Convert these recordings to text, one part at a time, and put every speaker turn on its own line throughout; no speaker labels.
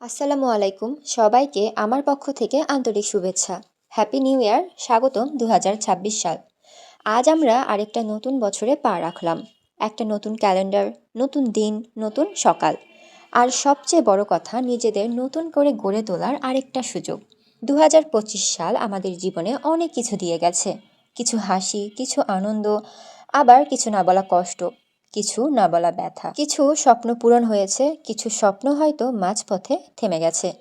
আসসালামু আলাইকুম। সবাইকে আমার পক্ষ থেকে আন্তরিক শুভেচ্ছা। হ্যাপি নিউ ইয়ার স্বাগতম দু হাজার ছাব্বিশ সাল। আজ আমরা আরেকটা নতুন বছরে পা রাখলাম। একটা নতুন ক্যালেন্ডার, নতুন দিন, নতুন সকাল। আর সবচেয়ে বড় কথা, নিজেদের নতুন করে গড়ে তোলার আরেকটা সুযোগ। দু হাজার পঁচিশ সাল আমাদের জীবনে অনেক কিছু দিয়ে গেছে। কিছু হাসি, কিছু আনন্দ, আবার কিছু না বলা কষ্ট। কিছু না বলা ব্যথা। কিছু স্বপ্ন পূরণ হয়েছে, কিছু স্বপ্ন হয়তো মাঝপথে থেমে গেছে।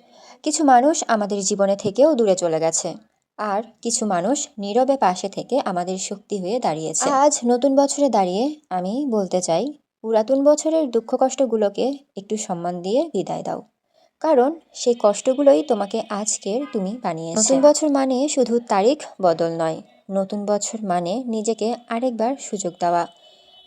কিছু মানুষ আমাদের জীবনে থেকেও দূরে চলে গেছে। আর কিছু মানুষ নীরবে পাশে থেকে আমাদের শক্তি হয়ে দাঁড়িয়েছে। আজ নতুন বছরে দাঁড়িয়ে আমি বলতে চাই, পুরাতন বছরের দুঃখ কষ্টগুলোকে একটু সম্মান দিয়ে বিদায় দাও। কারণ সেই কষ্টগুলোই তোমাকে আজকের তুমি বানিয়েছে। নতুন বছর মানে শুধু তারিখ বদল নয়, নতুন বছর মানে নিজেকে আরেকবার সুযোগ দেওয়া।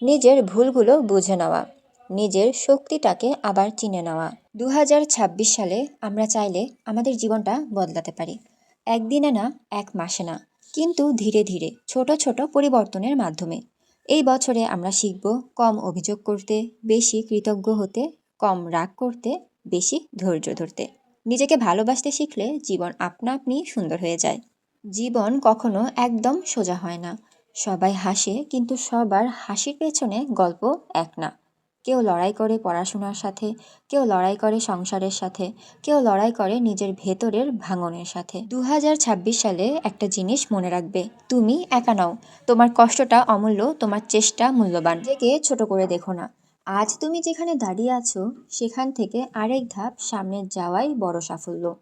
নিজের ভুলগুলো বুঝে নেওয়া, নিজের শক্তিটাকে আবার চিনে নেওয়া। দু হাজার ছাব্বিশ সালে আমরা চাইলে আমাদের জীবনটা বদলাতে পারি। একদিনে না, এক মাসে না, কিন্তু ধীরে ধীরে, ছোট ছোট পরিবর্তনের মাধ্যমে। এই বছরে আমরা শিখব কম অভিযোগ করতে, বেশি কৃতজ্ঞ হতে, কম রাগ করতে, বেশি ধৈর্য ধরতে। নিজেকে ভালোবাসতে শিখলে জীবন আপনা আপনি সুন্দর হয়ে যায়। জীবন কখনো একদম সোজা হয় না। সবাই হাসে, কিন্তু সবার হাসির পেছনে গল্প এক না। কেউ লড়াই করে পড়াশোনার সাথে, কেউ লড়াই করে সংসারের সাথে, কেউ লড়াই করে নিজের ভেতরের ভাঙনের সাথে। দু হাজার ছাব্বিশ সালে একটা জিনিস মনে রাখবে, তুমি একা নাও, তোমার কষ্টটা অমূল্য, তোমার চেষ্টা মূল্যবান। নিজেকে ছোট করে দেখো না। আজ তুমি যেখানে দাঁড়িয়ে আছো, সেখান থেকে আরেক ধাপ সামনে যাওয়াই বড় সাফল্য।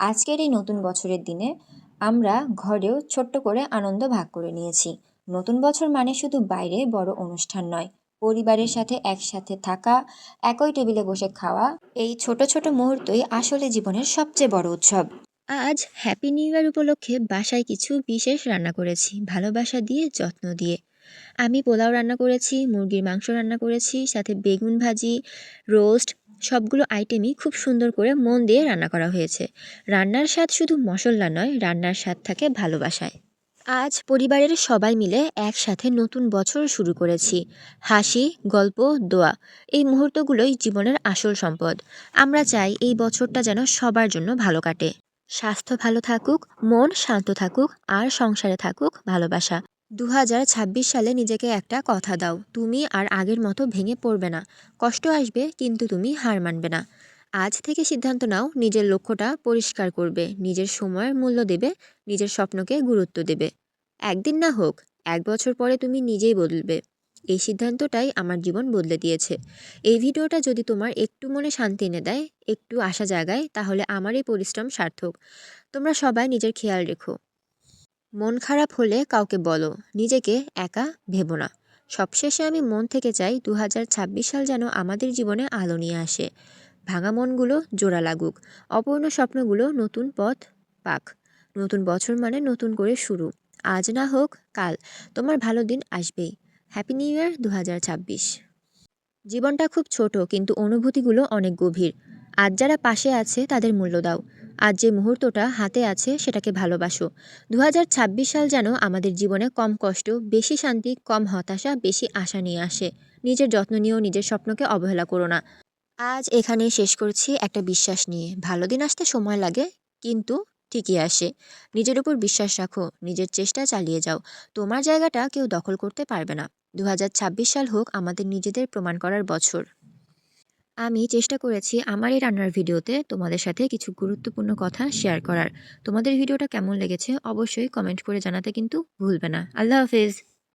আজকের এই নতুন বছরের দিনে আমরা ঘরেও ছোট্ট করে আনন্দ ভাগ করে নিয়েছি। নতুন বছর মানে শুধু বাইরে বড় অনুষ্ঠান নয়। পরিবারের সাথে একসাথে থাকা, একই টেবিলে বসে খাওয়া, এই ছোট ছোট মুহূর্তই আসলে জীবনের সবচেয়ে বড় উৎসব। আজ হ্যাপি নিউ ইয়ার উপলক্ষে বাসায় কিছু বিশেষ রান্না করেছি, ভালোবাসা দিয়ে, যত্ন দিয়ে। আমি পোলাও রান্না করেছি, মুরগির মাংস রান্না করেছি, সাথে বেগুন ভাজি, রোস্ট সবগুলো আইটেমই খুব সুন্দর করে মন দিয়ে রান্না করা হয়েছে। রান্নার স্বাদ শুধু মশলা নয়, রান্নার স্বাদ থাকে ভালোবাসায়। আজ পরিবারের সবাই মিলে একসাথে নতুন বছর শুরু করেছি। হাসি, গল্প, দোয়া, এই মুহূর্তগুলোই জীবনের আসল সম্পদ। আমরা চাই এই বছরটা যেন সবার জন্য ভালো কাটে। স্বাস্থ্য ভালো থাকুক, মন শান্ত থাকুক, আর সংসারে থাকুক ভালোবাসা। দু হাজার ছাব্বিশ সালে নিজেকে একটা কথা দাও, তুমি আর আগের মতো ভেঙে পড়বে না। কষ্ট আসবে, কিন্তু তুমি হার মানবে না। আজ থেকে সিদ্ধান্ত নাও, নিজের লক্ষ্যটা পরিষ্কার করবে, নিজের সময়ের মূল্য দেবে, নিজের স্বপ্নকে গুরুত্ব দেবে। একদিন না হোক, এক বছর পরে তুমি নিজেই বদলবে। এই সিদ্ধান্তটাই আমার জীবন বদলে দিয়েছে। এই ভিডিওটা যদি তোমার একটু মনে শান্তি এনে দেয়, একটু আশা জাগায়, তাহলে আমার এই পরিশ্রম সার্থক। তোমরা সবাই নিজের খেয়াল রেখো। মন খারাপ হলে কাউকে বলো, নিজেকে একা ভেবো না। সবশেষে আমি মন থেকে চাই দু হাজার ছাব্বিশ সাল যেন আমাদের জীবনে আলো নিয়ে আসে। ভাঙা মনগুলো জোড়া লাগুক, অপূর্ণ স্বপ্নগুলো নতুন পথ পাক। নতুন বছর মানে নতুন করে শুরু। আজ না হোক কাল, তোমার ভালো দিন আসবেই। হ্যাপি নিউ ইয়ার দু হাজার ছাব্বিশ। জীবনটা খুব ছোট, কিন্তু অনুভূতিগুলো অনেক গভীর। আজ যারা পাশে আছে, তাদের মূল্য দাও। আজ যে মুহূর্তটা হাতে আছে সেটাকে ভালোবাসো। দু হাজার ছাব্বিশ সাল যেন আমাদের জীবনে কম কষ্ট, বেশি শান্তি, কম হতাশা, বেশি আশা নিয়ে আসে। নিজের যত্ন নিয়েও নিজের স্বপ্নকে অবহেলা করো না। আজ এখানে শেষ করছি একটা বিশ্বাস নিয়ে। ভালো দিন আসতে সময় লাগে, কিন্তু ঠিকই আসে। নিজের উপর বিশ্বাস রাখো, নিজের চেষ্টা চালিয়ে যাও। তোমার জায়গাটা কেউ দখল করতে পারবে না। দু হাজার ছাব্বিশ সাল হোক আমাদের নিজেদের প্রমাণ করার বছর। আমি চেষ্টা করেছি আমার এই রান্নার ভিডিওতে তোমাদের সাথে কিছু গুরুত্বপূর্ণ কথা শেয়ার করার। তোমাদের ভিডিওটা কেমন লেগেছে অবশ্যই কমেন্ট করে জানাতে কিন্তু ভুলবে না। আল্লাহ হাফিজ।